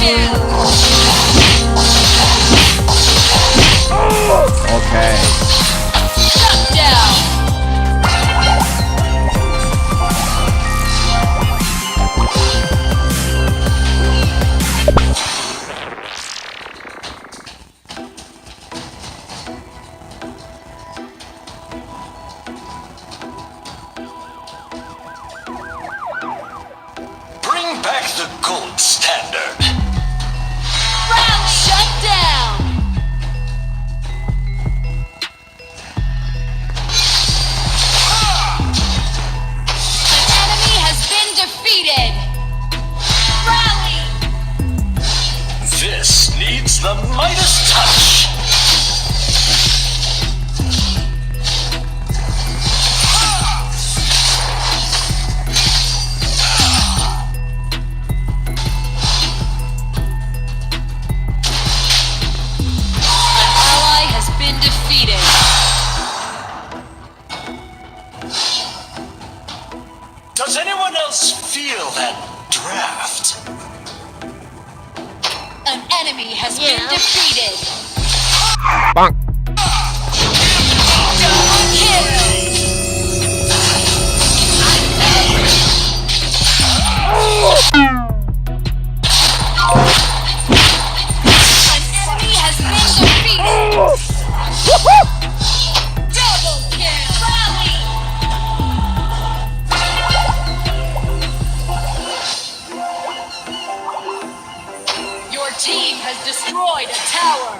Okay. back the gold standard. Needs the Midas touch. An ally has been defeated. Does anyone else feel that draft? An enemy has Yeah. been defeated. Bonk. destroyed a tower.